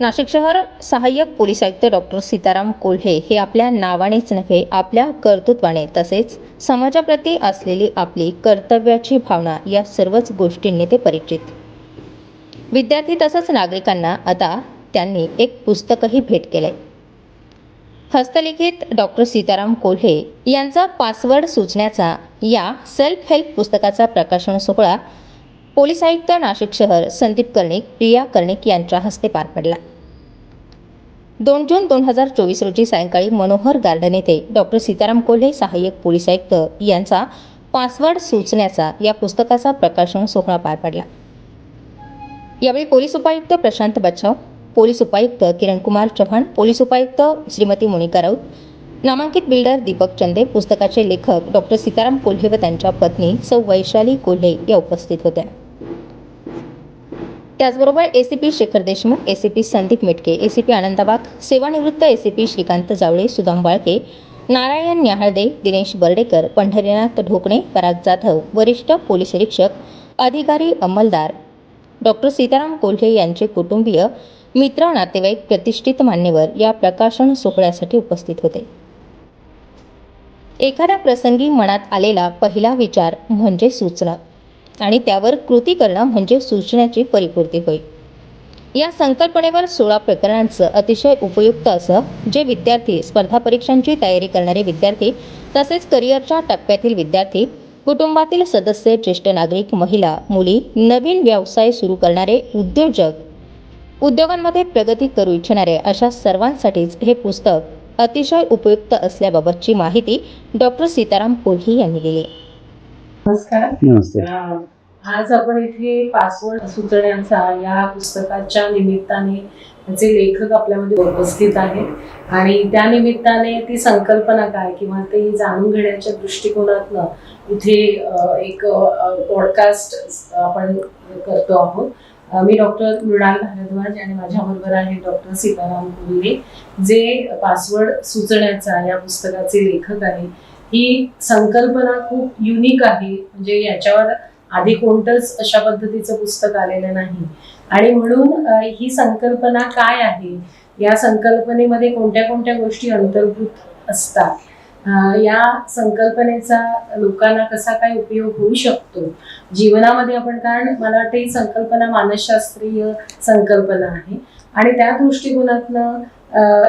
नाशिक शहर सहाय्यक पोलीस आयुक्त डॉक्टर सीताराम कोल्हे हे आपल्या नावानेच नव्हे आपल्या कर्तृत्वाने तसेच समाजाप्रती असलेली आपली कर्तव्याची भावना या सर्वच गोष्टींनी ते परिचित. विद्यार्थी तसंच नागरिकांना आता त्यांनी एक पुस्तकही भेट केलंय. हस्तलिखित डॉक्टर सीताराम कोल्हे यांचा पासवर्ड सुचण्याचा या सेल्फ हेल्प पुस्तकाचा प्रकाशन सोहळा पोलीस आयुक्त नाशिक शहर संदीप कर्णिक प्रिया कर्णिक यांच्या हस्ते पार पडला. दोन जून दोन हजार चोवीस रोजी सायंकाळी मनोहर गार्डन येथे डॉक्टर सीताराम कोल्हे सहाय्यक पोलीस आयुक्त यांचा पासवर्ड सुचण्याचा या पुस्तकाचा प्रकाशन सोहळा पार पडला. यावेळी पोलीस उपायुक्त प्रशांत बच्चाव पोलीस उपायुक्त किरणकुमार चव्हाण पोलीस उपायुक्त श्रीमती मोनिका राऊत नामांकित बिल्डर दीपक चंदे पुस्तकाचे लेखक डॉक्टर सीताराम कोल्हे व त्यांच्या पत्नी सौ वैशाली कोल्हे या उपस्थित होत्या. त्याचबरोबर A C P Shekhar Deshmukh A C P Sandeep Mitke P Anandabag सेवानिवृत्त A C P Shrikant Jawale Sudam Walke Narayan Nyahalde Dinesh Bardekar Pandharinath Dhokane Parag Jadhav वरिष्ठ पोलीस निरीक्षक अधिकारी अंमलदार डॉक्टर सीताराम कोल्हे यांचे कुटुंबीय मित्र नातेवाईक प्रतिष्ठित मान्यवर या प्रकाशन सोहळ्यासाठी उपस्थित होते. एखाद्या प्रसंगी मनात आलेला पहिला विचार म्हणजे सूचना. आणि त्यावर कृती करणं म्हणजे सूचनाची परिपूर्ती होय. या संकल्पनेवर सोळा प्रकरणांचं अतिशय उपयुक्त असं जे विद्यार्थी स्पर्धा परीक्षांची तयारी करणारे विद्यार्थी तसेच करिअरच्या टप्प्यातील विद्यार्थी कुटुंबातील सदस्य ज्येष्ठ नागरिक महिला मुली नवीन व्यवसाय सुरू करणारे उद्योजक उद्योगांमध्ये प्रगती करू इच्छिणारे अशा सर्वांसाठीच हे पुस्तक अतिशय उपयुक्त असल्याबाबतची माहिती डॉक्टर सीताराम कोल्ही यांनी दिली. नमस्कार. नमस्ते. आज आपण इथे पासवर्ड सुचण्याचा या पुस्तकाच्या निमित्ताने त्याचे लेखक आपल्यामध्ये उपस्थित आहेत आणि त्या निमित्ताने ती संकल्पना काय किंवा ते जाणून घेण्याच्या दृष्टिकोनातनं इथे एक पॉडकास्ट आपण करतो आहोत. मी डॉक्टर मृणाल भारद्वाज आणि माझ्याबरोबर आहे डॉक्टर सीताराम कोल्हे जे पासवर्ड सुचण्याचा या पुस्तकाचे लेखक आहे. ही संकल्पना खूप युनिक आहे. म्हणजे याच्यावर आधी कोणतंच अशा पद्धतीचं पुस्तक आलेलं नाही. आणि म्हणून ही संकल्पना काय आहे? या संकल्पनेमध्ये कोणत्या कोणत्या गोष्टी अंतर्भूत असतात? या संकल्पनेचा लोकांना कसा काय उपयोग होऊ शकतो? जीवनामध्ये आपण कारण मला वाटतं ही संकल्पना मानसशास्त्रीय संकल्पना आहे. आणि त्या दृष्टिकोनातनं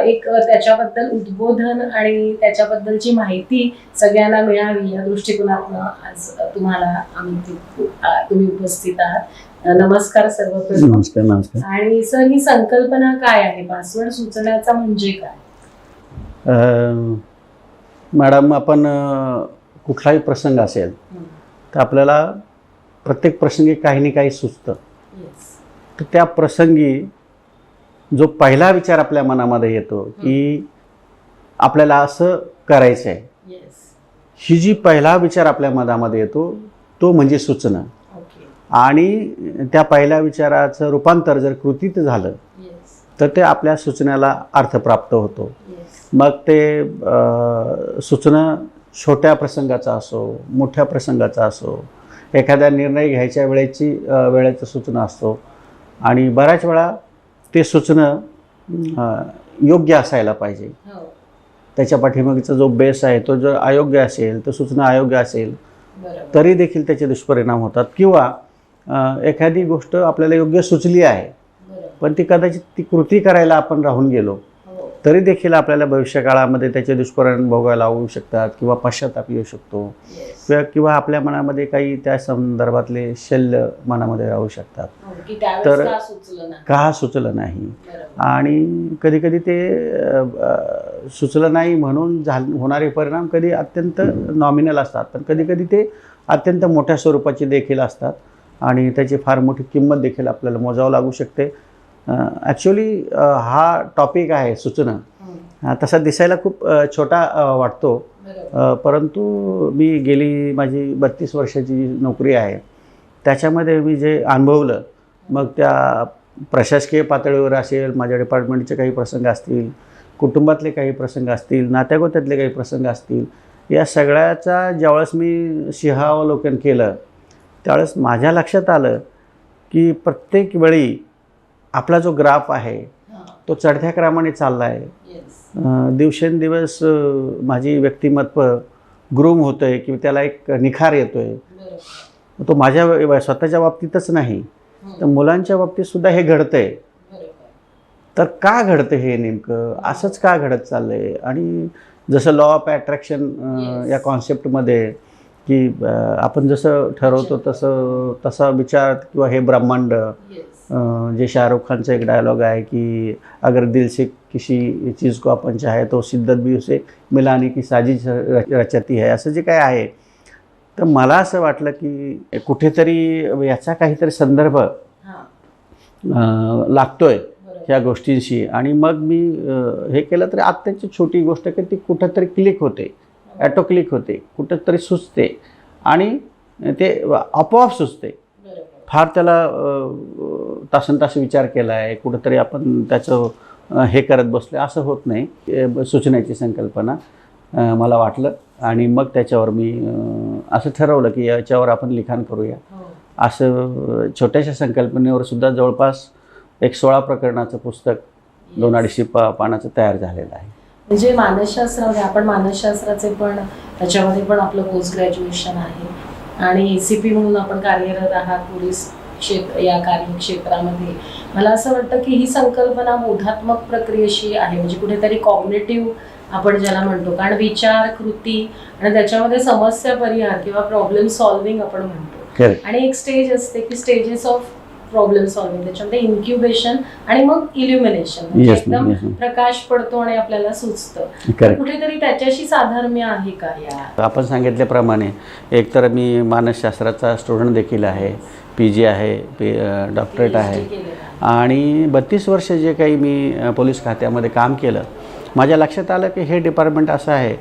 एक त्याच्याबद्दल उद्बोधन आणि त्याच्याबद्दलची माहिती सगळ्यांना मिळावी या दृष्टिकोनातनं आज तुम्हाला आम्ही तुम्ही उपस्थित आहात. नमस्कार सर्वप्रथम. नमस्कार नमस्कार. आणि सर ही संकल्पना काय आहे? पासवर्ड सुचण्याचा म्हणजे काय? मॅडम आपण कुठलाही प्रसंग असेल. तर आपल्याला प्रत्येक प्रसंगी काही ना काही सुचतं. तर त्या प्रसंगी जो पहिला विचार आपल्या मनामध्ये येतो की आपल्याला असं करायचं आहे. ही जी पहिला विचार आपल्या मनामध्ये येतो तो म्हणजे सूचना. आणि त्या पहिल्या विचाराचं रूपांतर जर कृतीत झालं. तर ते आपल्या सूचनेला अर्थ प्राप्त होतो. मग ते सूचना छोट्या प्रसंगाचा असो मोठ्या प्रसंगाचा असो एखाद्या निर्णय घ्यायच्या वेळेची वेळेचं सूचना असतो आणि बऱ्याच वेळा ते सुचणं योग्य असायला पाहिजे हो. त्याच्या पाठीमागचा जो बेस आहे तो जर अयोग्य असेल तर सूचना अयोग्य असेल. तरी देखील त्याचे दुष्परिणाम होतात किंवा एखादी गोष्ट आपल्याला योग्य सुचली आहे. पण ती कदाचित ती कृती करायला आपण राहून गेलो. तरी देखील आपल्याला भविष्यकाळामध्ये त्याचे दुष्परिणाम भोगायला होऊ शकतात किंवा पश्चाताप येऊ शकतो. किंवा किंवा आपल्या मनामध्ये काही त्या संदर्भातले शल्य मनामध्ये राहू शकतात. हो, तर- का सुचलं नाही. आणि कधी कधी ते सुचलं नाही म्हणून झाल होणारे परिणाम कधी अत्यंत नॉमिनल असतात. पण कधी कधी ते अत्यंत मोठ्या स्वरूपाचे देखील असतात आणि त्याची फार मोठी किंमत देखील आपल्याला मोजावं लागू शकते. ॲक्च्युली हा टॉपिक आहे सूचना. तसा दिसायला खूप छोटा वाटतो. परंतु मी गेली माझी बत्तीस वर्षाची जी नोकरी आहे त्याच्यामध्ये मी जे अनुभवलं मग त्या प्रशासकीय पातळीवर असेल माझ्या डिपार्टमेंटचे काही प्रसंग असतील कुटुंबातले काही प्रसंग असतील नात्यागोत्यातले काही प्रसंग असतील या सगळ्याचा ज्यावेळेस मी सिंहावलोकन केलं त्यावेळेस माझ्या लक्षात आलं की प्रत्येक वेळी आपला जो ग्राफ आहे. तो चढत्या क्रमाने चालला आहे दिवसेंदिवस माझी व्यक्तिमत्व ग्रूम होतं आहे किंवा त्याला एक निखार येतो आहे तो माझ्या स्वतःच्या बाबतीतच नाही. तर मुलांच्या बाबतीत सुद्धा हे घडतं आहे तर का घडतं हे नेमकं? असंच का घडत चाललं आहे आणि जसं लॉ ऑफ अट्रॅक्शन Yes. या कॉन्सेप्टमध्ये की आपण जसं ठरवतो तसं तसा विचार किंवा हे ब्रह्मांड जे शाहरुख खानचं एक डायलॉग आहे की अगर दिल से किसी चीज़ को अपन चाहे तो शिद्दत भी उसे मिलाने की साजिश रचती है असं जे काय आहे. तर मला असं वाटलं की कुठेतरी याचा काहीतरी संदर्भ लागतोय ह्या गोष्टींशी. आणि मग मी हे केलं तरी अत्यंत छोटी गोष्ट की ती कुठंतरी क्लिक होते. ॲटो क्लिक होते. कुठंतरी सुचते. आणि ते आपोआप सुचते. फार त्याला तासन तास विचार केला आहे कुठंतरी आपण त्याचं हे करत बसलो असं होत नाही. अं, सुचण्याची संकल्पना मला वाटलं. आणि मग त्याच्यावर मी असं ठरवलं की याच्यावर आपण लिखाण करूया. असं अं, छोट्याशा संकल्पनेवर सुद्धा जवळपास एक सोळा प्रकरणाचं पुस्तक दोन अडीचशे पा पानाचं तयार झालेलं आहे. म्हणजे मानसशास्त्रामध्ये आपण मानसशास्त्राचे पण त्याच्यामध्ये पण आपलं पोस्ट ग्रॅज्युएशन आहे. आणि ए सी पी म्हणून आपण कार्यरत आहात पोलीस क्षेत्र या कार्यक्षेत्रामध्ये. मला असं वाटतं की ही संकल्पना बोधात्मक प्रक्रियेशी आहे म्हणजे कुठेतरी कॉग्नेटिव्ह आपण ज्याला म्हणतो. कारण विचार कृती आणि त्याच्यामध्ये समस्या परिहार किंवा प्रॉब्लेम सॉल्व्हिंग आपण म्हणतो. आणि एक स्टेज असते की स्टेजेस ऑफ प्रॉब्लेम सॉल्व्हिंग त्याच्यामध्ये इन्क्युबेशन आणि मग इल्युमिनेशन म्हणजे एकदम प्रकाश पडतो आणि आपल्याला सुचतं. कुठेतरी त्याच्याशी साधर्म्य आहे का या? आपण सांगितल्याप्रमाणे एकतर मी मानसशास्त्राचा स्टुडंट देखील आहे पी जी आहे पी डॉक्टरेट आहे. PhD केलेलं आहे. आणि बत्तीस वर्ष जे काही मी अ, पोलीस खात्यामध्ये काम केलं माझ्या लक्षात आलं की हे डिपार्टमेंट असं आहे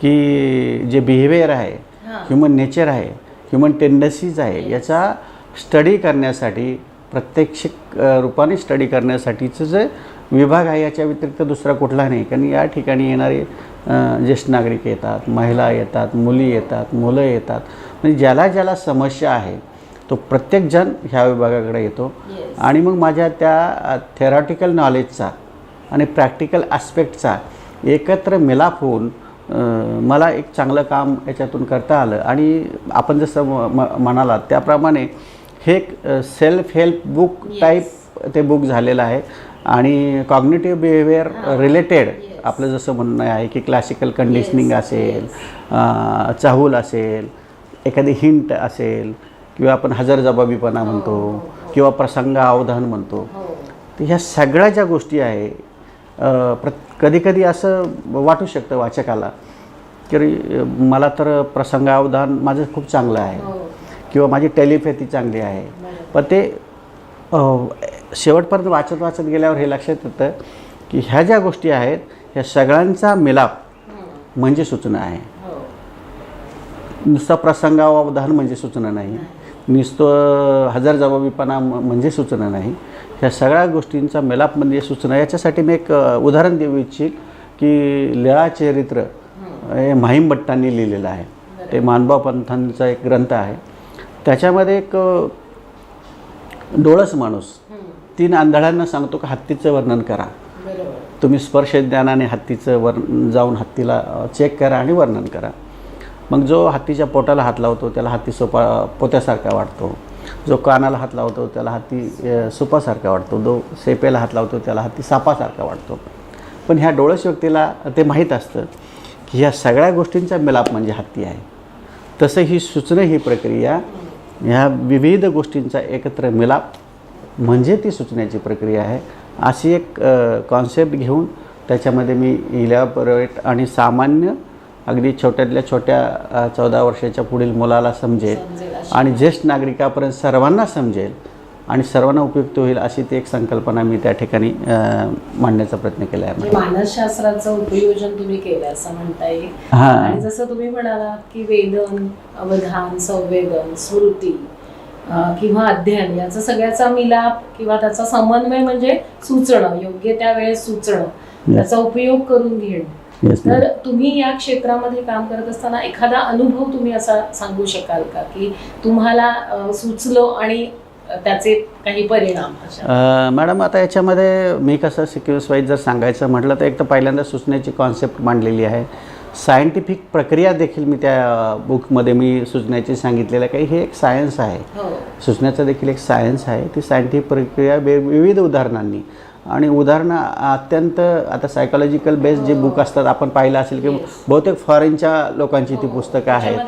की जे बिहेवियर आहे हां. ह्युमन नेचर आहे ह्युमन टेंडन्सीज आहे याचा स्टडी करण्यासाठी प्रत्यक्षिक रूपाने स्टडी करण्यासाठीचं जे विभाग आहे याच्या व्यतिरिक्त दुसरा कुठला नाही. कारण या ठिकाणी येणारे ज्येष्ठ नागरिक येतात महिला येतात मुली येतात मुलं येतात. म्हणजे ज्याला ज्याला समस्या आहे तो प्रत्येकजण ह्या विभागाकडे येतो. Yes. आणि मग माझ्या त्या थेरॉटिकल नॉलेजचा आणि प्रॅक्टिकल ॲस्पेक्टचा एकत्र मिलाप होऊन मला एक चांगलं काम याच्यातून करता आलं. आणि आपण जसं म- म्हणालात त्याप्रमाणे हे एक सेल्फ हेल्प बुक. टाईप ते बुक झालेलं आहे. आणि कॉग्नेटिव्ह बिहेवियर रिलेटेड. आपलं जसं म्हणणं आहे की क्लासिकल कंडिशनिंग असेल चाहूल असेल एखादी हिंट असेल किंवा आपण हजरजबाबीपणा म्हणतो हो. किंवा प्रसंग अवधान म्हणतो. हो. तर ह्या सगळ्या ज्या गोष्टी आहे प्र कधीकधी असं वाटू शकतं वाचकाला की मला तर प्रसंग अवधान माझं खूप चांगलं आहे. हो. किंवा माझी टेलिपॅथी चांगली आहे. पण ते शेवटपर्यंत वाचत वाचत गेल्यावर हे लक्षात येतं की ह्या ज्या गोष्टी आहेत ह्या सगळ्यांचा मिलाप. म्हणजे सूचना आहे. हो. नुसता प्रसंगावधान म्हणजे सूचना नाही. नुसतं हजार जबाबीपणा म्हणजे सूचना नाही. ह्या सगळ्या गोष्टींचा मेलाप म्हणजे सूचना. याच्यासाठी मी एक उदाहरण देऊ इच्छित की लीळा चरित्र हे माहीम भट्टांनी लिहिलेलं आहे. ते मानभाव पंथांचा एक ग्रंथ आहे. त्याच्यामध्ये एक डोळस माणूस. तीन आंधळ्यांना सांगतो की हत्तीचं वर्णन करा. तुम्ही स्पर्श ज्ञानाने हत्तीचं वर जाऊन हत्तीला चेक करा आणि वर्णन करा. मग जो हत्तीच्या पोटाला हात लावतो त्याला हत्ती सोपा पोत्यासारखा वाटतो. जो कानाला हात लावतो त्याला हत्ती सुपासारखा वाटतो. जो सेपेला हात लावतो त्याला हत्ती सापासारखा वाटतो. पण ह्या डोळस व्यक्तीला ते माहीत असतं की ह्या सगळ्या गोष्टींचा मिलाप म्हणजे हत्ती आहे. तसं ही सुचणं ही प्रक्रिया ह्या विविध गोष्टींचा एकत्र मिलाप म्हणजे ती सुचण्याची प्रक्रिया आहे अशी एक कॉन्सेप्ट घेऊन त्याच्यामध्ये मी इलॅबोरेट आणि सामान्य अगदी छोट्यातल्या छोट्या चौदा वर्षाच्या पुढील मुलाला समजेल. आणि ज्येष्ठ नागरिकापर्यंत सर्वांना समजेल आणि सर्वांना उपयुक्त होईल अशी ती एक संकल्पना मी त्या ठिकाणी मांडण्याचा प्रयत्न केला आहे म्हणजे मानसशास्त्राचं उपयोजन तुम्ही केलं असं म्हणता येईल हां. आणि जसं तुम्ही म्हणालात की वेदन अवधान संवेदन स्मृती किंवा अध्ययन याचा सगळ्याचा मिलाप किंवा त्याचा समन्वय म्हणजे सुचणं योग्य त्या वेळेस सुचणं त्याचा उपयोग करून घेणं. येस तर तुम्ही या क्षेत्रामध्ये काम करत असताना एखादा अनुभव तुम्ही असा सांगू शकाल का? की तुम्हाला सुचलं आणि त्याचे काही परिणाम मॅडम आता याच्यामध्ये मी कसं सिक्युअर्स वाईज जर सांगायचं म्हटलं तर एक तर पहिल्यांदा सूचनेची कॉन्सेप्ट मांडलेली आहे. सायंटिफिक प्रक्रिया देखील मी त्या बुकमध्ये मी सूचनेची सांगितलेलं आहे. काही हे एक सायन्स आहे. हो. सूचनेचं देखील एक सायन्स आहे. ती सायंटिफिक प्रक्रिया वे विविध उदाहरणांनी. आणि उदाहरणं अत्यंत आता सायकोलॉजिकल बेस्ड जे बुक असतात आपण पाहिलं असेल की बहुतेक फॉरेनच्या लोकांची ती पुस्तकं आहेत.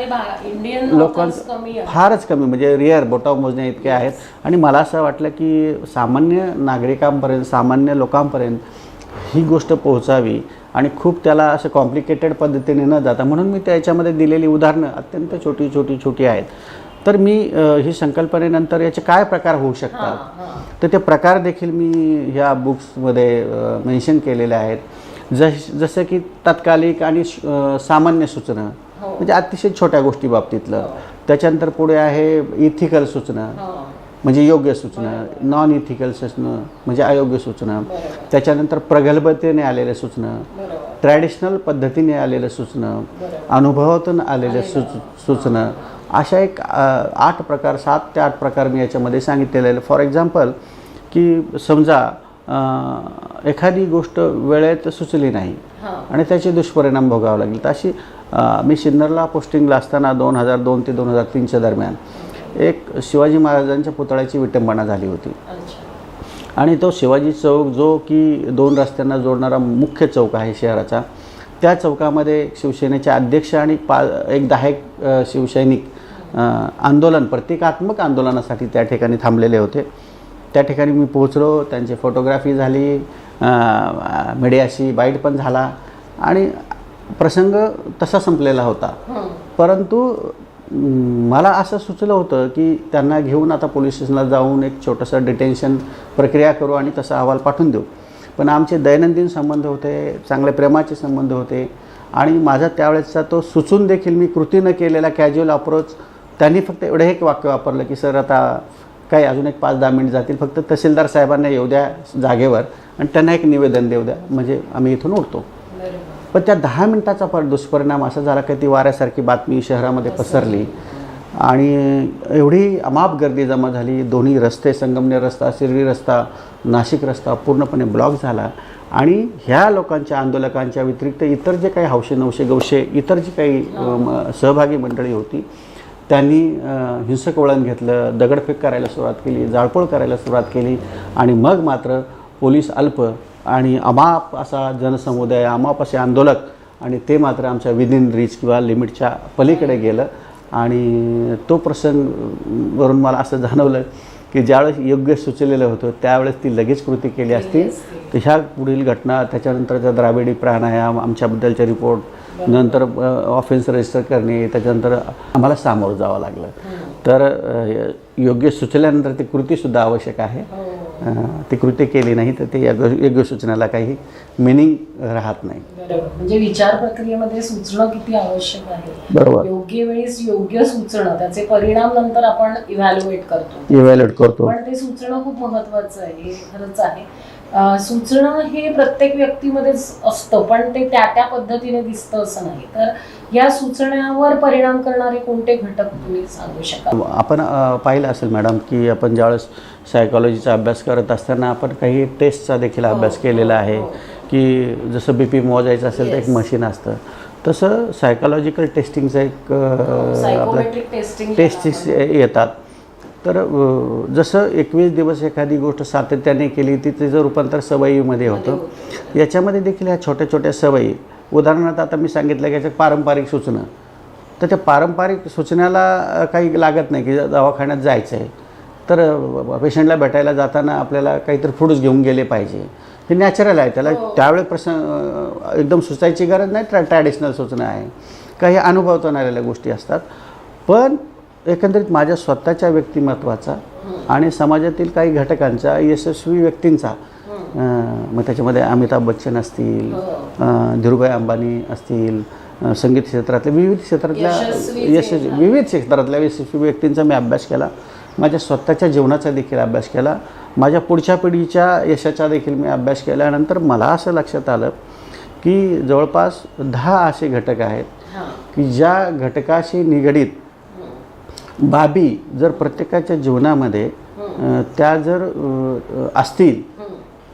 लोकांच फारच कमी म्हणजे रिअर बोटाव मोजण्या इतके आहेत. आणि मला असं वाटलं की सामान्य नागरिकांपर्यंत सामान्य लोकांपर्यंत ही गोष्ट पोहोचावी आणि खूप त्याला असं कॉम्प्लिकेटेड पद्धतीने न जाता म्हणून मी त्याच्यामध्ये दिलेली उदाहरणं अत्यंत छोटी छोटी छोटी आहेत. तर मी ही संकल्पनेनंतर याचे काय प्रकार होऊ शकतात? हां. तर ते प्रकार देखील मी ह्या बुक्समध्ये मेन्शन केलेले आहेत. जस जसं की तात्कालिक आणि सामान्य सूचना हो. म्हणजे अतिशय छोट्या गोष्टी बाबतीतलं. त्याच्यानंतर पुढे आहे इथिकल सूचना हो. म्हणजे योग्य सूचना नॉन इथिकल सूचना म्हणजे अयोग्य सूचना. त्याच्यानंतर प्रगल्भतेने आलेल्या सूचना ट्रॅडिशनल पद्धतीने आलेल्या सूचना अनुभवातून आलेल्या सुच सूचना अशा एक आठ प्रकार सात ते आठ प्रकार मी याच्यामध्ये सांगितलेले. आहे फॉर एक्झाम्पल की समजा एखादी गोष्ट वेळेत सुचली नाही हां. आणि त्याचे दुष्परिणाम भोगावे लागले. तर अशी मी सिन्नरला पोस्टिंगला असताना दोन हजार दोन ते दोन हजार तीनच्या दरम्यान एक शिवाजी महाराजांच्या पुतळ्याची विटंबना झाली होती. आणि तो शिवाजी चौक जो की दोन रस्त्यांना जोडणारा मुख्य चौक आहे शहराचा त्या चौकामध्ये शिवसेनेचे अध्यक्ष आणि पा एक दहा एक शिवसैनिक आंदोलन प्रतिकात्मक आंदोलनासाठी त्या ठिकाणी थांबलेले होते. त्या ठिकाणी मी पोहोचलो त्यांची फोटोग्राफी झाली मीडियाशी बाईट पण झाला आणि प्रसंग तसा संपलेला होता. हं. परंतु मला असं सुचलं होतं की त्यांना घेऊन आता पोलीस स्टेशनला जाऊन एक छोटंसं डिटेन्शन प्रक्रिया करू आणि तसा अहवाल पाठवून देऊ. पण आमचे दैनंदिन संबंध होते चांगले प्रेमाचे संबंध होते आणि माझा त्यावेळेसचा तो सुचून देखील मी कृतीनं केलेला कॅज्युअल अप्रोच त्यांनी फक्त एवढं एक वाक्य वापरलं की सर आता काही अजून एक पाच दहा मिनिट जातील फक्त तहसीलदार साहेबांना येऊ द्या जागेवर आणि त्यांना एक निवेदन देऊ द्या म्हणजे आम्ही इथून उठतो. पण त्या दहा मिनिटाचा पर दुष्परिणाम असा झाला की ती वाऱ्यासारखी बातमी शहरामध्ये पसरली. आणि एवढी अमाप गर्दी जमा झाली दोन्ही रस्ते संगमनेर रस्ता शिर्डी रस्ता नाशिक रस्ता पूर्णपणे ब्लॉक झाला. आणि ह्या लोकांच्या आंदोलकांच्या व्यतिरिक्त इतर जे काही हौशे नवशे गवशे इतर जी काही सहभागी मंडळी होती त्यांनी हिंसक वळण घेतलं दगडफेक करायला सुरुवात केली जाळपोळ करायला सुरुवात केली आणि मग मात्र पोलीस अल्प आणि अमाप असा जनसमुदाय अमाप असे आंदोलक आणि ते मात्र आमच्या विदिन रीच किंवा लिमिटच्या पलीकडे गेलं. आणि तो प्रसंग वरून मला असं जाणवलं की ज्यावेळेस योग्य सुचलेलं होतं त्यावेळेस ती लगेच कृती केली असती. तर ह्या पुढील घटना त्याच्यानंतरचा द्राविडी प्राणायाम आमच्याबद्दलचे रिपोर्ट नंतर ऑफेन्स रजिस्टर करणे त्याच्यानंतर आम्हाला सामोरं जावं लागलं. तर अ, योग्य सुचल्यानंतर ती कृतीसुद्धा आवश्यक आहे. हो. ती कृती केली नाही तर ते योग्य सूचनेला काही मिनिंग राहत नाही. म्हणजे विचार प्रक्रियेमध्ये सुचणं किती आवश्यक आहे? बरोबर. योग्य वेळेस योग्य सुचणं त्याचे परिणाम नंतर आपण इव्हॅल्युएट करतो. इव्हॅल्युएट करतो. पण ते सुचणं खूप महत्वाचं आहे हे खरंच आहे. सुचणं हे प्रत्येक व्यक्तीमध्येच असतं पण ते त्या त्या पद्धतीने दिसतं असं नाही. तर या सुचण्यावर परिणाम करणारे कोणते घटक तुम्ही सांगू शकाल? आपण पाहिलं असेल मॅडम की आपण ज्यावेळेस सायकॉलॉजीचा अभ्यास करत असताना आपण काही टेस्टचा देखील अभ्यास केलेला आहे की जसं बी पी मोजायचं असेल तर एक. मशीन असतं. तसं सायकॉलॉजिकल टेस्टिंगचं एक आपलं टेस्टिंग टेस्टिस येतात. तर जसं एकवीस दिवस एखादी गोष्ट सातत्याने केली ती तिचं रूपांतर सवयीमध्ये होतं. याच्यामध्ये देखील ह्या छोट्या छोट्या सवयी. उदाहरणार्थ आता मी सांगितलं की याच्यात पारंपरिक सूचना. तर त्या पारंपरिक सूचनेला काही लागत नाही की दवाखान्यात जायचं आहे तर पेशंटला भेटायला जाताना आपल्याला काहीतरी फ्रूट्स घेऊन गेले पाहिजे. हे नॅचरल आहे. त्याला त्यावेळी प्रश्न अ, एकदम सुचायची गरज नाही. ट्रॅ ट्रॅडिशनल सूचना आहे. काही अनुभवातून आलेल्या गोष्टी असतात. पण एकंदरीत माझ्या स्वतःच्या व्यक्तिमत्वाचा आणि समाजातील काही घटकांचा यशस्वी व्यक्तींचा मग त्याच्यामध्ये अमिताभ बच्चन असतील अं, धीरूभाई अंबानी असतील संगीत क्षेत्रातल्या विविध क्षेत्रातल्या यशस्वी यशस्वी विविध क्षेत्रातल्या यशस्वी व्यक्तींचा मी अभ्यास केला. माझ्या स्वतःच्या जीवनाचा देखील अभ्यास केला. माझ्या पुढच्या पिढीच्या यशाचा देखील मी अभ्यास केल्यानंतर मला असं लक्षात आलं की जवळपास दहा असे घटक आहेत हां. की ज्या घटकाशी निगडीत बाबी जर प्रत्येकाच्या जीवनामध्ये त्या जर असतील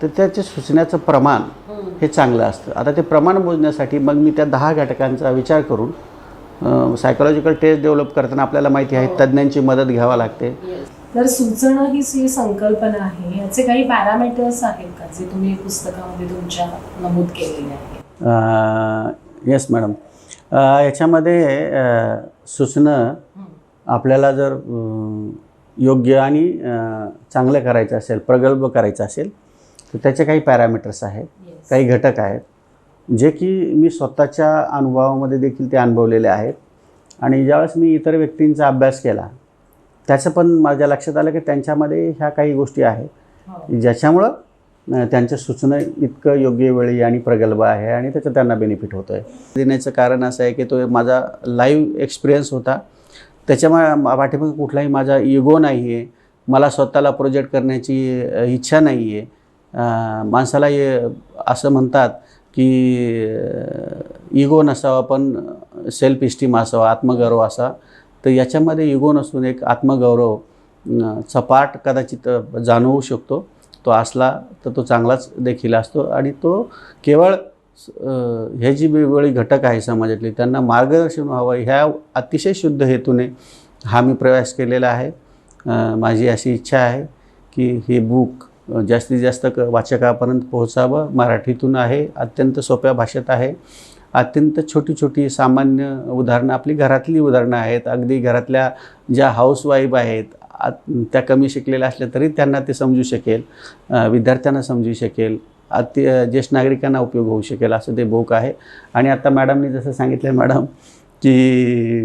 तर त्याचे सुचण्याचं प्रमाण हे. चांगलं असतं. आता ते प्रमाण मोजण्यासाठी मग मी त्या दहा घटकांचा विचार करून सायकोलॉजिकल टेस्ट डेव्हलप करताना आपल्याला माहिती आहे तज्ज्ञांची मदत घ्यावी लागते. तर सुचणं ही जी संकल्पना आहे. याचे काही पॅरामीटर्स आहेत का जे तुम्ही पुस्तकामध्ये तुमच्या नमूद केलेले आहेत? येस मॅडम याच्यामध्ये सुचणं आपल्याला जर योग्य आणि चांगलं करायचं असेल प्रगल्भ करायचं असेल तर त्याचे काही पॅरामीटर्स आहेत Yes. काही घटक आहेत. जे की मी स्वतःच्या अनुभवामध्ये देखील ते अनुभवलेले आहेत. आणि ज्यावेळेस मी इतर व्यक्तींचा अभ्यास केला त्याचं पण माझ्या लक्षात आलं की त्यांच्यामध्ये ह्या काही गोष्टी आहेत. हो. ज्याच्यामुळं अ, त्यांचं सुचणं इतकं योग्य वेळी आणि प्रगल्भ आहे आणि त्याचा त्यांना बेनिफिट होतो आहे देण्याचं कारण असं आहे की तो माझा लाईव्ह एक्सपिरियन्स होता. त्याच्यामुळे पाठीमागे कुठलाही माझा इगो नाही आहे मला स्वतःला प्रोजेक्ट करण्याची इच्छा नाही आहे माणसाला हे असं म्हणतात की इगो नसावा पण सेल्फ इस्टीम असावा आत्मगौरव असा. तर याच्यामध्ये इगो नसून एक आत्मगौरव सपाट कदाचित जाणवू शकतो. तो असला तर तो चांगलाच देखील असतो. आणि तो केवळ हे जी वेगवेगळी घटक आहे समाजातली त्यांना मार्गदर्शन व्हावं ह्या अतिशय शुद्ध हेतूने हा मी प्रयास केलेला आहे. माझी अशी इच्छा आहे की हे बुक जास्तीत जास्त क वाचकापर्यंत पोहोचावं. मराठीतून आहे अत्यंत सोप्या भाषेत आहे. अत्यंत छोटी छोटी सामान्य उदाहरणं आपली घरातली उदाहरणं आहेत. अगदी घरातल्या ज्या हाऊसवाईफ आहेत त्या कमी शिकलेल्या असल्या तरी त्यांना ते समजू शकेल. विद्यार्थ्यांना समजू शकेल. अति ज्येष्ठ नागरिकांना उपयोग होऊ शकेल असं ते बुक आहे आणि आता मॅडमनी जसं सांगितलं मॅडम की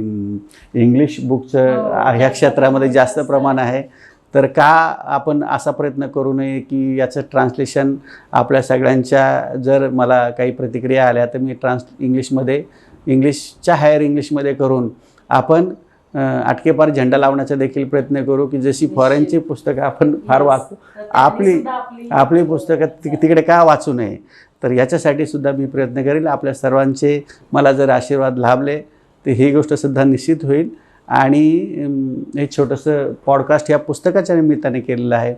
इंग्लिश बुकचं हो. ह्या क्षेत्रामध्ये जास्त प्रमाण आहे तर का आपण असा प्रयत्न करू नये की याचं ट्रान्सलेशन आपल्या सगळ्यांच्या जर मला काही प्रतिक्रिया आल्या तर मी ट्रान्स इंग्लिशमध्ये इंग्लिशच्या हायर इंग्लिशमध्ये करून आपण आटकेपार झेंडा लावण्याचा देखील प्रयत्न करू की जशी फॉरेनची पुस्तकं आपण फार त्यांनी आपली आपली पुस्तकं ति- तिकडे का वाचू नये? तर याच्यासाठी सुद्धा मी प्रयत्न करेल. आपल्या सर्वांचे मला जर आशीर्वाद लाभले तर ही गोष्टसुद्धा निश्चित होईल. आणि हे छोटंसं पॉडकास्ट या पुस्तकाच्या निमित्ताने केलेलं आहे.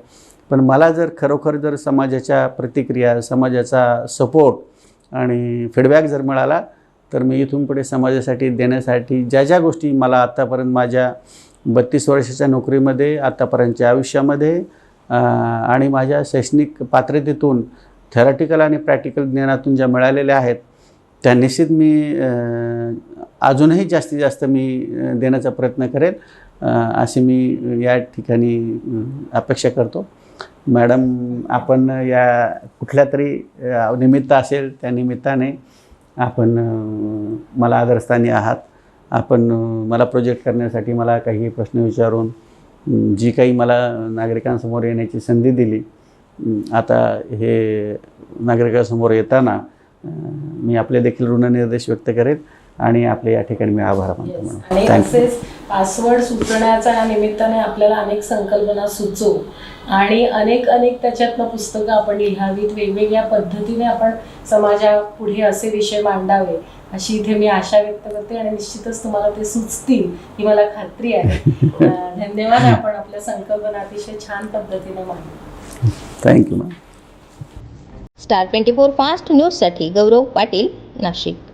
पण मला जर खरोखर जर समाजाच्या प्रतिक्रिया समाजाचा सपोर्ट आणि फीडबॅक जर मिळाला तर मी इथून पुढे समाजासाठी देण्यासाठी ज्या ज्या गोष्टी मला आत्तापर्यंत माझ्या बत्तीस वर्षाच्या नोकरीमध्ये आत्तापर्यंतच्या आयुष्यामध्ये आणि माझ्या शैक्षणिक पात्रतेतून थेरॉटिकल आणि प्रॅक्टिकल ज्ञानातून ज्या मिळालेल्या आहेत त्या निश्चित मी अजूनही जास्तीत जास्त मी देण्याचा प्रयत्न करेन. अशी मी या ठिकाणी अपेक्षा करतो. मॅडम आपण या कुठल्या तरी निमित्त असेल त्या निमित्ताने आपण मला आदरस्थानी आहात. आपण मला प्रोजेक्ट करण्यासाठी मला काही प्रश्न विचारून जी काही मला नागरिकांसमोर येण्याची संधी दिली आता हे नागरिकांसमोर येताना मी आपले देखील ऋणनिर्देश व्यक्त करेन. आणि आपले या ठिकाणी मी आभार मानतो आणि थँक्यू पासवर्ड सुचण्याच्या या निमित्ताने आपल्याला अनेक संकल्पना सुचो. आणि अनेक अनेक त्याच्यातनं पुस्तकं आपण लिहावीत. वेगवेगळ्या पद्धतीने आपण समाजापुढे असे विषय मांडावे अशी इथे मी आशा व्यक्त करते आणि निश्चितच तुम्हाला ते सुचतील ही मला खात्री आहे. धन्यवाद. आपण आपल्या संकल्पना अतिशय छान पद्धतीने मांडली thank you ma'am star twenty four fast न्यूजसाठी गौरव पाटील नाशिक.